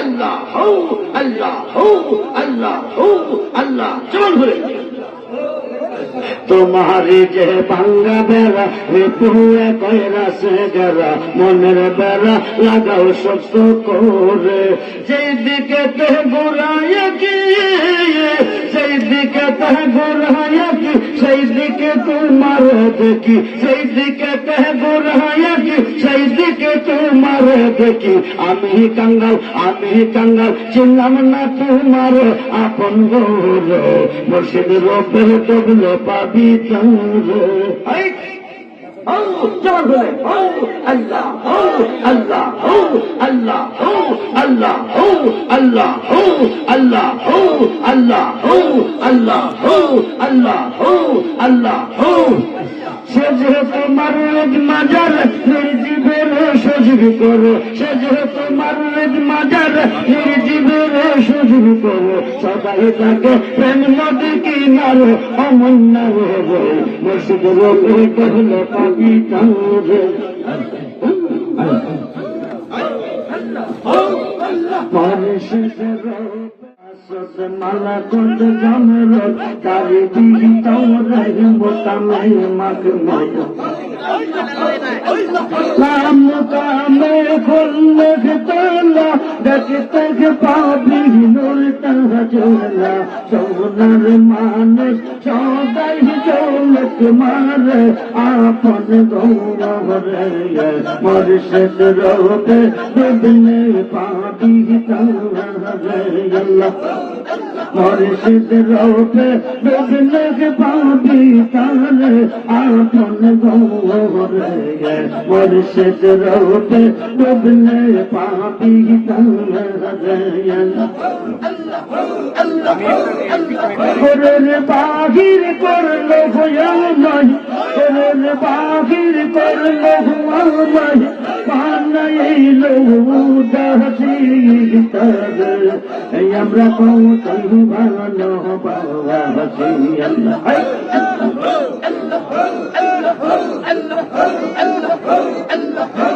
আল্লাহ হৌ আল্লাহ হৌ আল্লাহ হৌ আল্লাহ চল ঘুরে তোমারি যে ভাঙ্গা বেড়া ঋতুয়ে কয়রা সে গেরা মনের বেড়া লাগাও শক্ত করে। যেদিকে তে ঘুরায় কি সেই দিকে তে ঘুরায় কি সেই দিকে তোমার দেখি সেই দিকে তে ঘুরায় কি সেই দিকে তোমার দেখি আমি কাঙ্গাল আমি কাঙ্গাল চিনলাম না তোমার আপন গৌর মুর্শিদ রূপে ডুবলে পাবি চন্দ্র এই, হৌ চল ঘুরে হৌ আল্লাহ আল্লাহ আল্লাহ আল্লাহ আল্লাহ আল্লাহ আল্লাহ আল্লাহ আল্লাহ আল্লাহ সে যেহেতু মারুদ মাজার নির্জীবের সুযোগ করো সে যেহেতু মারুদ মাজার নির্জীবের সুযোগ করো সবাই তাকে প্রেম নদী কিনারো অমন্য মসজিদ রোপে কহলে পাবি চাঁদে মালা মালাকুন্দ জমরত তারি দিহি তৌরাই মোতামাই মগময় নাম কামে খুল্লখ তালা দেখতে পাবি নূর তাহজলা সোনার মানস সদাই জৌলক মার আপন গৌরব রে মরশদ রোপে বিবিনে পাবি তাহজলা মরিষিদ রোপে বেদনক পাবি তাহলে আপন গৌরে মরিষিদ রোপে বেদনে পাবি তাহলে বাহির করল ভয়ামাই করেন বাহির করল ভয়ামাই পানাই লোক দাসি আমরা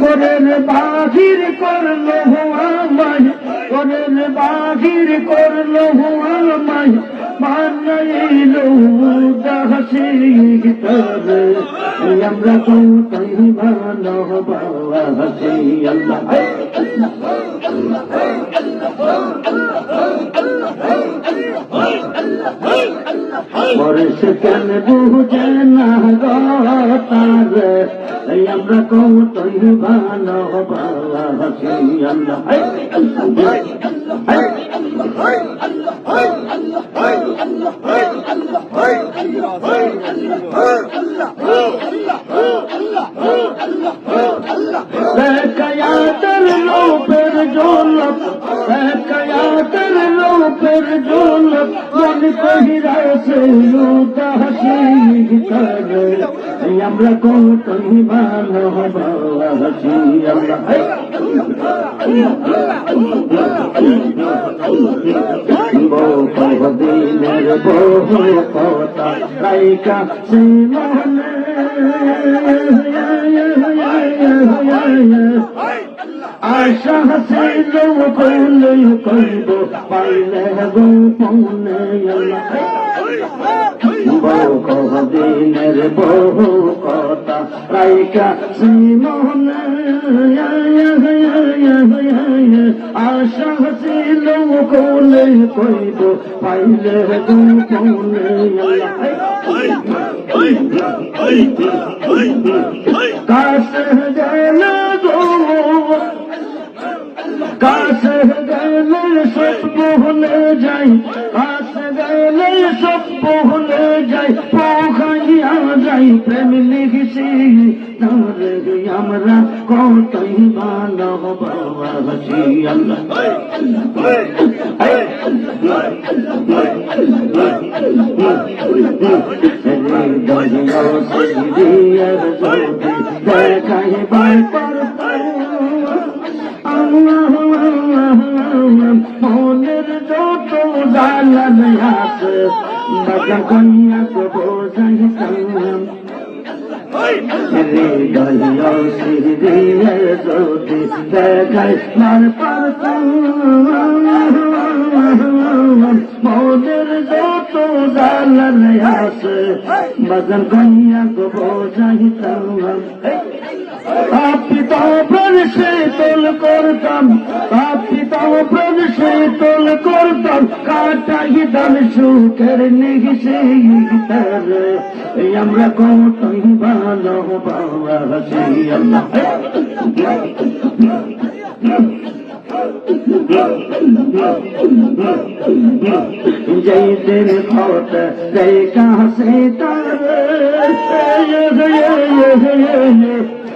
করেন বাহির করল হুয়া মাই করেন বাহির করল হুয়া মাই আমরা তো তাই ভালো বাবা আল্লাহ পরেশ কেন বুঝে না তার। আমরা কৌ তুই ভালো বাবা আল্লাহ। আমরা اللہ های اللہ های اللہ দিনের বহু কথা রাইকা শ্রীমহলে আশা হাসিল কইলে কইব পাইলে গো পৌনে বহু দিনের বহু কথা রাইকা কোলে কইব পাইলে পোখাইয়া যাই প্রেম লিখছি আমরা কতই ভালো বাবা মনের যত জালান হাত বাজা কন্যা প্রভু সাহি সাল্লাম দেখায় মার মোদের যত দালাল আছে বদন কন্যা গো বোঝাইতাম আপনি তো প্রাণ শীতল করতাম আপনি তো প্রাণ শীতল করতাম কাটাই দান সুখের নিগিসে গীতারে আমরা কতই ভালো বাবা সেই আল্লাহ जय दिल खोट जय कहाँ से कोई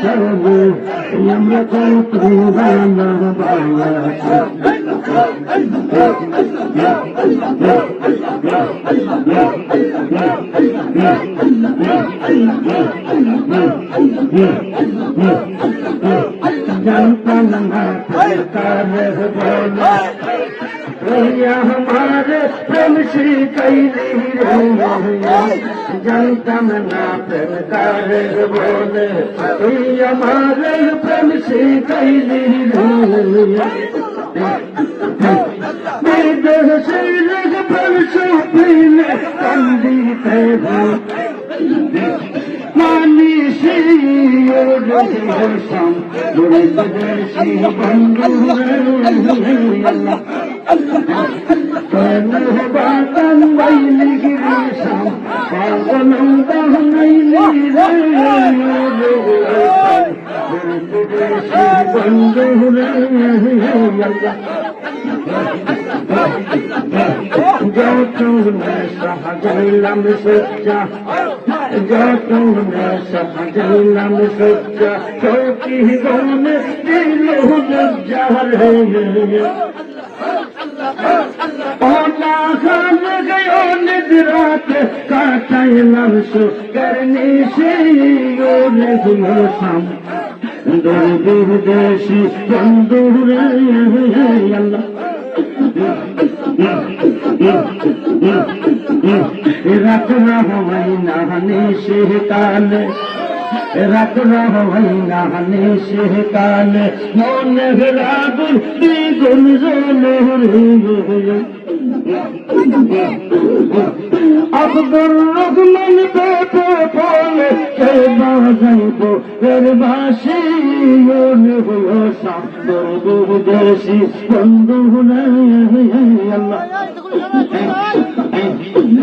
সবে আমরা কত রানা বাবা জানতাম না কারে বলে भैया हमारे प्रेम श्री कैली जनतम ना प्रेम कार्य बोले भैया हमारे प्रेम श्री कैली विदेशील प्रेम से पीले पंडित नानी सी মেহবাতান বাইলি গিরিশাম পাগলম তাহনাইলি রে বন্ধু রে God knows the mess up, I do love me sucha. God knows the mess up, I do love me sucha. So if he don't miss, he knows the jar. ওনা খান গয়ো নিদ্রাত কাটাইলাম সুকের নিশিগুন সুমসাম দুর্বিহ দেশি বন্ধুরে আল্লাহ রাত না হওয়াই না নেশে কালে রাখল না নেশে কালে মনে রাগুর দ্বিগুণ আব্দুর রহমান পেটে পড়ে সে বাজাইব এর ভাষি মনে হলো সান্দর বুদেশি বন্ধু আল্লাহ Hey,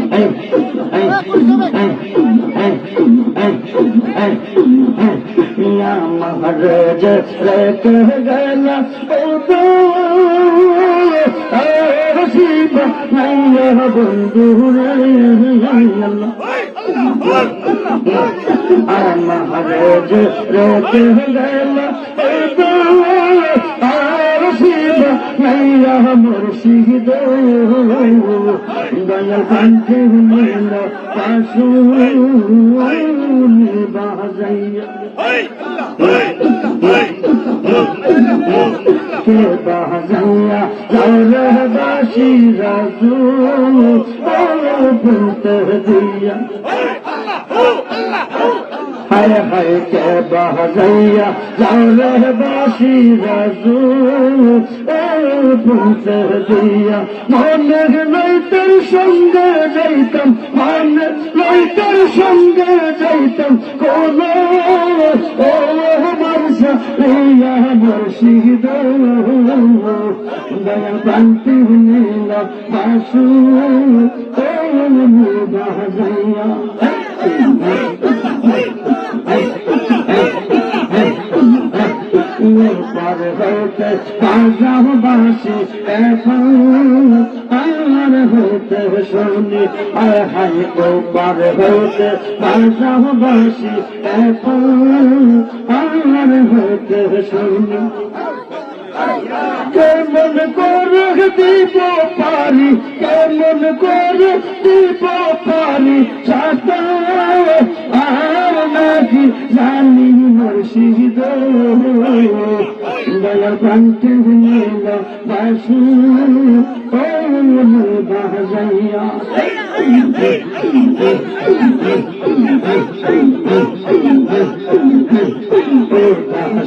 hey, hey, hey, hey, hey, hey, hey, hey, hey, hey, hey, या महाराज रख गला हसीब नैया बंधु महाराज रख गला হুমাইয়া মুর্শিদ দয়াল কান্তে হুমাইয়া পাশু বাজাইয়া কে বাজাইয়া হায় হায় কে বাহাইয়া যাও রে বাসি রাজু পৌঁছে দিয়া। মনে লইতের সঙ্গে যাইতাম মনে লইতের সঙ্গে যাইতাম, কোন ও বর্ষা রিয়া বর্ষিদ দয়া বান্তি বাসু ও বাহাইয়া পাশাবাসি এখন আর হতে শুনি আর হাই গো পার হতে পাশাবাসি এখন আর হতে শুনি কেমন করে দীপ পারি? কেমন করে দিব পারি? সাঁতার আর নাকি জানি মুর্শিদ বাসু বাজাইয়া।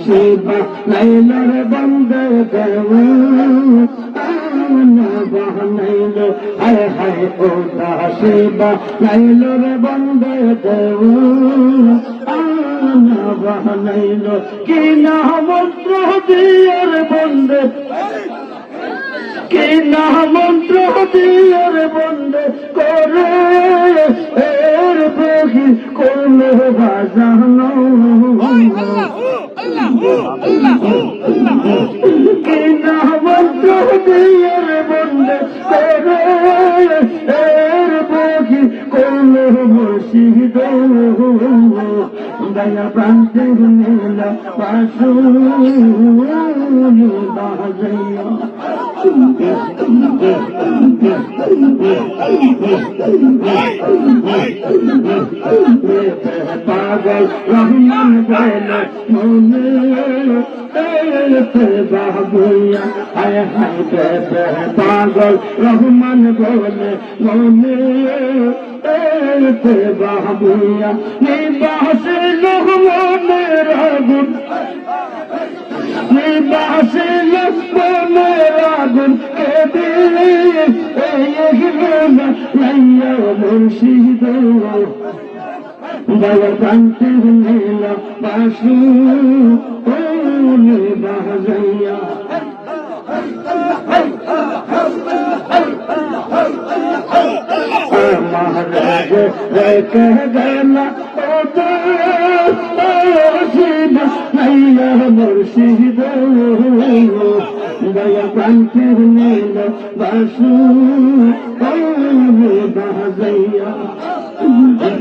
শিবা নাইলর বন্দে দেব বাহানাইল হায় হায় ও বন্দে দেব বাহানাইল কি না মন্ত্র দিয়ার বন্দে? কি না মন্ত্র দিয়ার বন্দে? করে এর বহি করলে বাজানো কি না মন্ত্র দিয়ার বন্দে? করে এর মুর্শিদ দয়া প্রান্তে নীল বাসু বাজাইয়া পাগল, রহমান বলে, মনে বাবুয়া হায় হায় পাগল রহমান বলে মনে বাবুয়া, নিবাসে রহমানের আগুন। নিবাসে লক্ষ্মণের আগুন লাইয়া মুর্শিদ। প্রান্তে নীল বাসু বাজাইয়া মহারাজ রেখে গেল মুর্শিদ নাইয়া মুর্শিদ দয়া প্রান্তে নীল বাসু বাজাইয়া তাই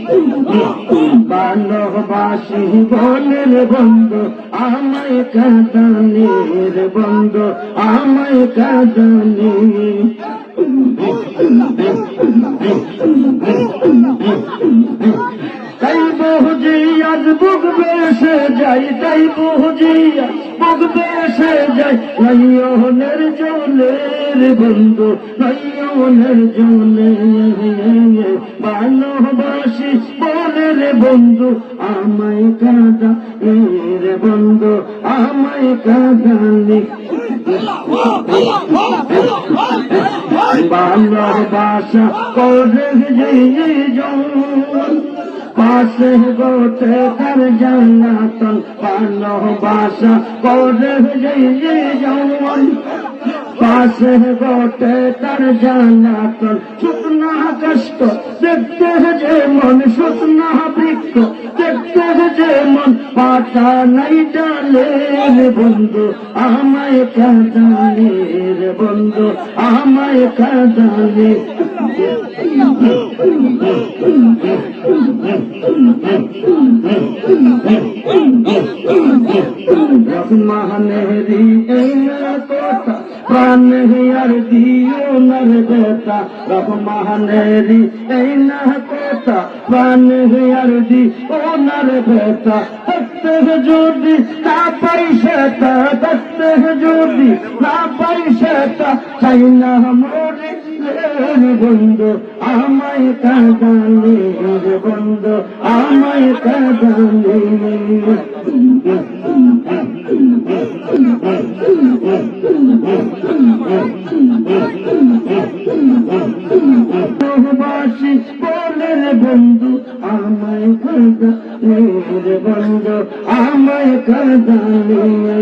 ভালোবাসি বলে রে বন্ধু, আমায় কাঁদানি রে বন্ধু, আমায় কাঁদানি তাই বহুজি, আজ বুক বেসে যাই তাই বহুজি বুক বেসে যাই নয়নের জলে রে বন্ধু, নয়নের জলে ভালোবাসি বলে রে বন্ধু, আমায় কাঁদা রে বন্ধু, আমায় কাঁদালি ভালোবাসা করে পাশে গোটে তার জানাতন ভালোবাসা করে যে পাশে গোটে তার জানাতন শুকনা কষ্ট। দেখতে যে মন শুকনা বৃক্ষ, দেখতে যে মন পাতা নাই ডালে। বন্ধু, আমায় কাঁদালে রে বন্ধু, আমায় কাঁদালে। রহমানেরি কথা। প্রাণ হিয়ার দিও নর বেতা রহমানেরি এই না কথা প্রাণ হিয়ার দি ও নর বেতা তত্তে যদি না পাই যদি না পাই চাই না মোরে বন্ধু আমায় কাঁদালে বন্ধু আমায় কাঁদালে বাসি বলে বন্ধু আমায় কাঁদালে রে বন্ধু আমায় কাদালি لا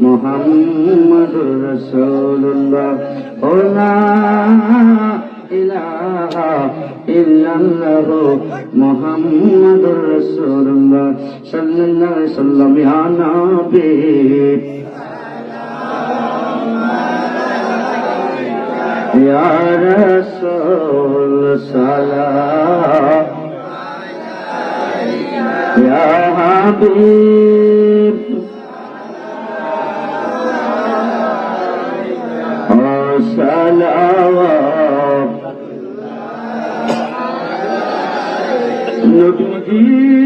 محمد رسول الله لا إله إلا الله محمد رسول الله صلى الله عليه وسلم يا نبي رسول سلام يا حبيب وسلام نبيجي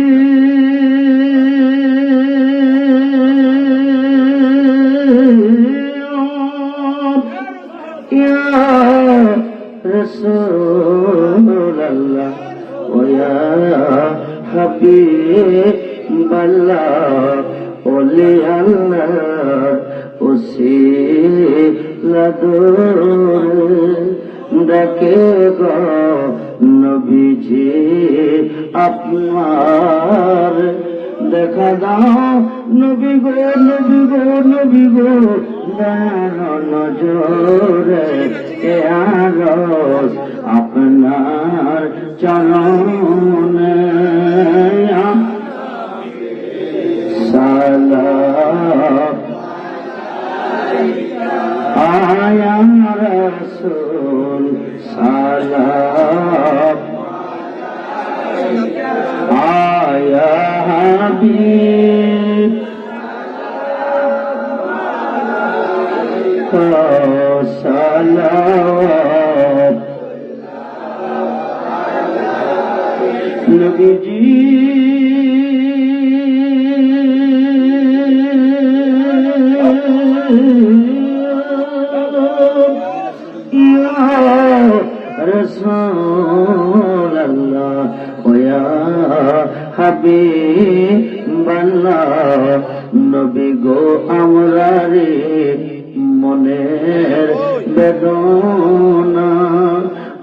নজরে এ আরস আপনার চরণে। সালাম আয়া রসুল সালাম আয়া নবীজি رسول الله ويا حبيب الله নবী গো আমরা রে মনের বেদনা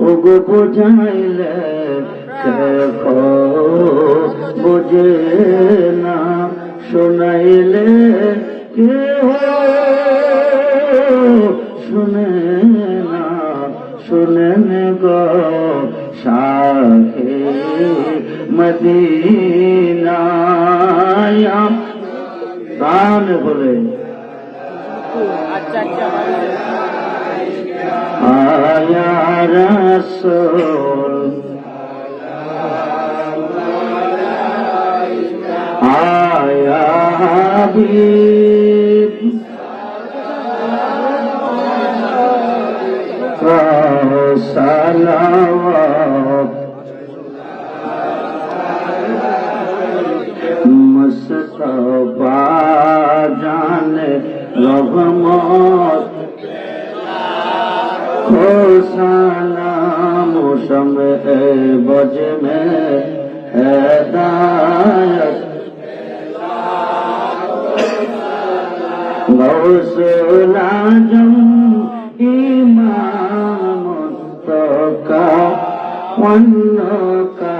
ওগো বুঝাইলে কেহ বুঝে না শোনাইলে কেহ শুনে না শুনেন গো শাহে মদিনায় প্রাণ বলে আয়া রসুল হাবিব সালাওয়াত মুস্তফা জানে রহমত খোসালাম সমে বজমে হ্যাঁ गौसल आजम इमाम का वन का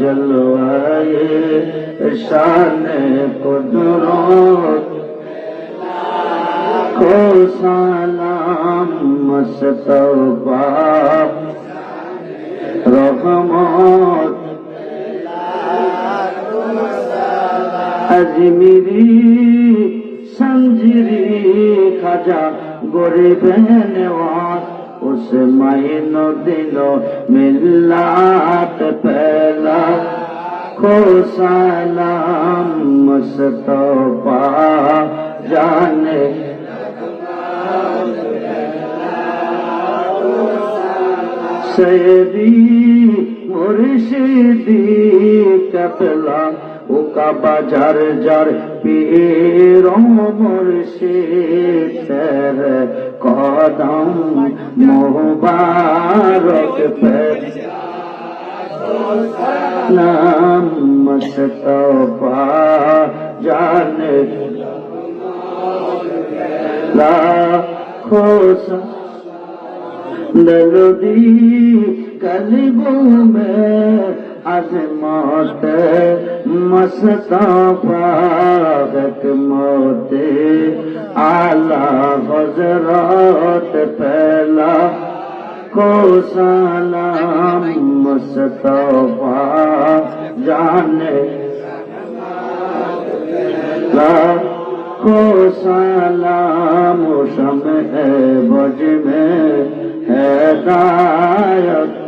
जलवाए शान कुदरत को सलाम मस्तफा रहमत মঞ্জিরি খাজা গরিব নেওয়াজ اس مہین دلوں ملات پھیلا کو سلام مصطفیٰ جانے سیدی مرشدی کپلا او کا بازار جار पीरो मुर्शिद तेर कदम मुबारक पे नाम मुस्तफा जाने लाखों सा दर्दी कलबों में عظمت مصطفیٰ موت اعلی حضرات پہلا کو سلام مصطفیٰ جانے کو سلام شمع بج میں ہے دایت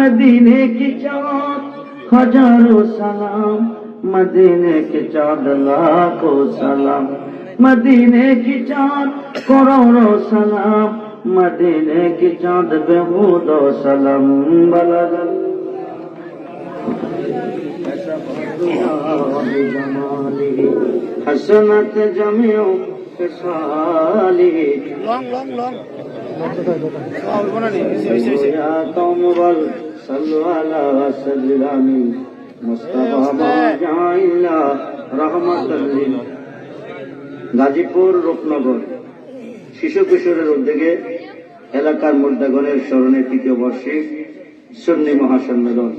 মদিনে কি চাঁদ হাজারো সালাম। মদিনে কি চাঁদ লাখো সালাম? মদিনে কি চাঁদ করোড়ো সালাম? মদিনে কি চাঁদ বেহুদো সালাম? বলাল হসনত জমিও সালি লং লং লং। না নি يا قوم بل صلوا على سيدنا الأمين مصطفى مرجعنا رحمة لله গাজীপুর রূপনগর শিশু কিশোরের উদ্যোগে এলাকার মুর্দাগণের স্মরণে তৃতীয় বর্ষে সুন্নি মহাসম্মেলন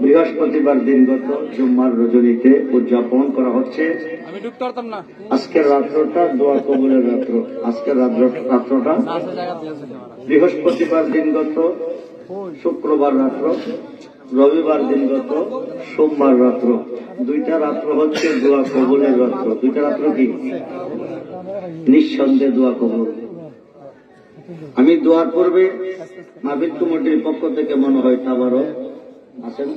বৃহস্পতিবার দিনগত জুম্মার রজনীতে উদযাপন করা হচ্ছে আমি ঢুকতে পারতাম না আজকের রাত্রটা দোয়া কবুলের রাত্র আজকের রাত্র- রাত্রটা আসা জায়গা দিয়ে আছে বৃহস্পতিবার দিনগত শুক্রবার রাত্র রবিবার দিনগত সোমবার রাত্র। দুইটা রাত্র হচ্ছে দোয়া কবুলের রাত্র। দুইটা রাত্র কি? নিঃসন্দেহে দোয়া কবুল। আমি দোয়ার পূর্বে মাবিদ কমিটির পক্ষ থেকে মনে হয় তাবারও আছেন?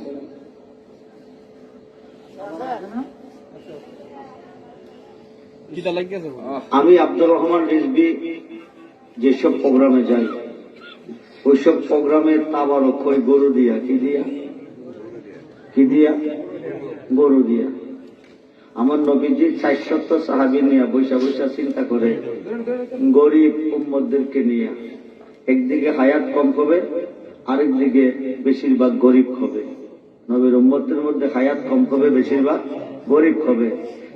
আমি আব্দুর রহমান রিজবি যেসব প্রোগ্রামে যাই ওইসব প্রোগ্রামের তাবারক হয় গরু দিয়া। কি দিয়া? কি দিয়া? গরু দিয়া। আমার নবীজি চারশত সাহাবি নিয়ে বৈশা বৈশা চিন্তা করে, গরিব উম্মদদেরকে নিয়ে একদিকে হায়াত কম হবে, আরেকদিকে বেশিরভাগ গরিব হবে। নবীর উম্মতের মধ্যে হায়াত কম হবে, বেশিরভাগ গরিব হবে।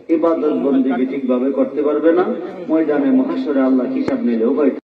ইবাদত বন্দিকে ঠিকভাবে করতে পারবে না। ময়দানে মহাসরে আল্লাহ হিসাব নিলেও হয়